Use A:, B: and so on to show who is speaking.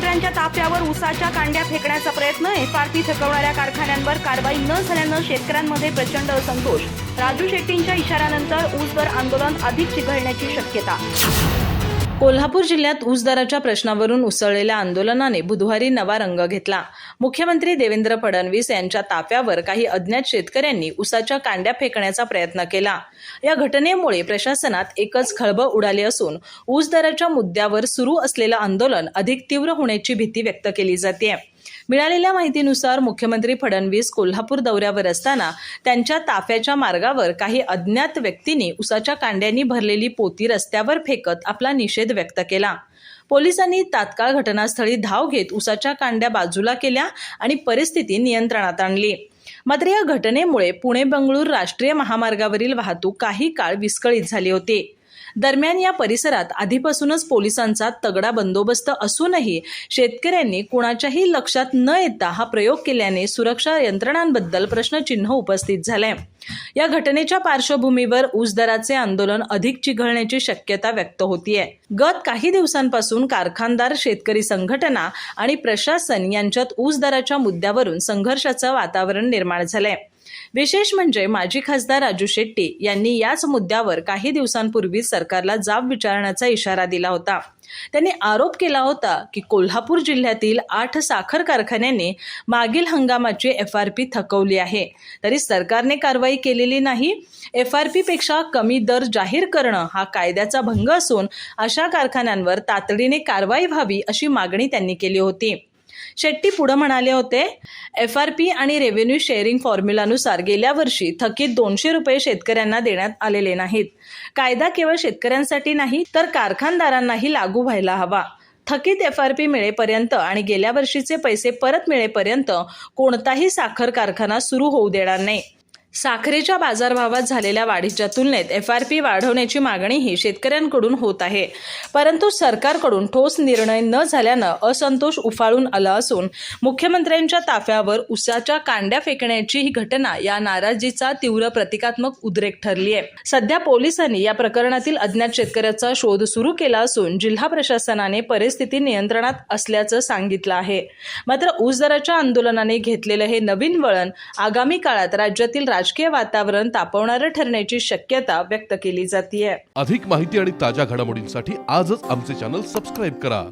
A: मुख्यमंत्र्यांच्या ताफ्यावर उसाच्या कांड्या फेकण्याचा प्रयत्न एफआरपी थकवणाऱ्या कारखान्यांवर कारवाई न झाल्यानं शेतकऱ्यांमध्ये प्रचंड असंतोष. राजू शेट्टींच्या इशाऱ्यानंतर ऊस दर आंदोलन अधिक चिघळण्याची शक्यता.
B: कोल्हापूर जिल्ह्यात ऊस दराच्या प्रश्नावरून उसळलेल्या आंदोलनाने बुधवारी नवा रंग घेतला. मुख्यमंत्री देवेंद्र फडणवीस यांच्या ताफ्यावर काही अज्ञात शेतकऱ्यांनी उसाच्या कांड्या फेकण्याचा प्रयत्न केला. या घटनेमुळे प्रशासनात एकच खळबळ उडाली असून ऊस दराच्या मुद्द्यावर सुरू असलेलं आंदोलन अधिक तीव्र होण्याची भीती व्यक्त केली जाते मिळालेल्या माहितीनुसार मुख्यमंत्री फडणवीस कोल्हापूर दौऱ्यावर असताना त्यांच्या ताफ्याच्या मार्गावर काही अज्ञात व्यक्तींनी उसाच्या कांड्यांनी भरलेली पोती रस्त्यावर फेकत आपला निषेध व्यक्त केला. पोलिसांनी तात्काळ घटनास्थळी धाव घेत उसाच्या कांड्या बाजूला केल्या आणि परिस्थिती नियंत्रणात आणली. मात्र या घटनेमुळे पुणे बंगळूर राष्ट्रीय महामार्गावरील वाहतूक काही काळ विस्कळीत झाली होती. दरम्यान या परिसरात आधीपासूनच पोलिसांचा तगडा बंदोबस्त असूनही शेतकऱ्यांनी कुणाच्याही लक्षात न येता हा प्रयोग केल्याने सुरक्षा यंत्रणांबद्दल प्रश्नचिन्ह उपस्थित झालंय. या घटनेच्या पार्श्वभूमीवर ऊस दराचे आंदोलन अधिक चिघळण्याची शक्यता व्यक्त होतीये. गत काही दिवसांपासून कारखानदार शेतकरी संघटना आणि प्रशासन यांच्यात ऊस दराच्या मुद्द्यावरून संघर्षाचं वातावरण निर्माण झालंय. विशेष म्हणजे माजी खासदार राजू शेट्टी यांनी याच मुद्द्यावर काही दिवसांपूर्वी सरकारला जाब विचारण्याचा इशारा दिला होता. त्यांनी आरोप केला होता की कोल्हापूर जिल्ह्यातील आठ साखर कारखान्यांनी मागील हंगामाची एफ आर पी थकवली आहे. तरी सरकारने कारवाई केलेली नाही. एफ आर पी पेक्षा कमी दर जाहीर करणं हा कायद्याचा भंग असून अशा कारखान्यांवर तातडीने कारवाई व्हावी अशी मागणी त्यांनी केली होती. शेट्टी पुढे म्हणाले होते एफ आर पी आणि रेव्हेन्यू शेअरिंग फॉर्म्युलानुसार गेल्या वर्षी थकीत दोनशे रुपये शेतकऱ्यांना देण्यात आलेले नाहीत. कायदा केवळ शेतकऱ्यांसाठी नाही तर कारखानदारांनाही लागू व्हायला हवा. थकीत एफ आर पी मिळेपर्यंत आणि गेल्या वर्षीचे पैसे परत मिळेपर्यंत कोणताही साखर कारखाना सुरू होऊ देणार नाही. साखरेच्या बाजारभावात झालेल्या वाढीच्या तुलनेत एफ आर पी वाढवण्याची मागणीही शेतकऱ्यांकडून होत आहे. परंतु सरकारकडून ठोस निर्णय न झाल्यानं असंतोष उफाळून आला असून मुख्यमंत्र्यांच्या ताफ्यावर उसाच्या कांड्या फेकण्याची ही घटना या नाराजीचा तीव्र प्रतिकात्मक उद्रेक ठरली आहे. सध्या पोलिसांनी या प्रकरणातील अज्ञात शेतकऱ्याचा शोध सुरू केला असून जिल्हा प्रशासनाने परिस्थिती नियंत्रणात असल्याचं सांगितलं आहे. मात्र ऊस दराच्या आंदोलनाने घेतलेलं हे नवीन वळण आगामी काळात राज्यातील राजकीय वातावरण तापवणारं ठरण्याची शक्यता व्यक्त केली जाते
C: अधिक माहिती आणि ताज्या घडामोडींसाठी आजच आमचे चॅनल सबस्क्राईब करा.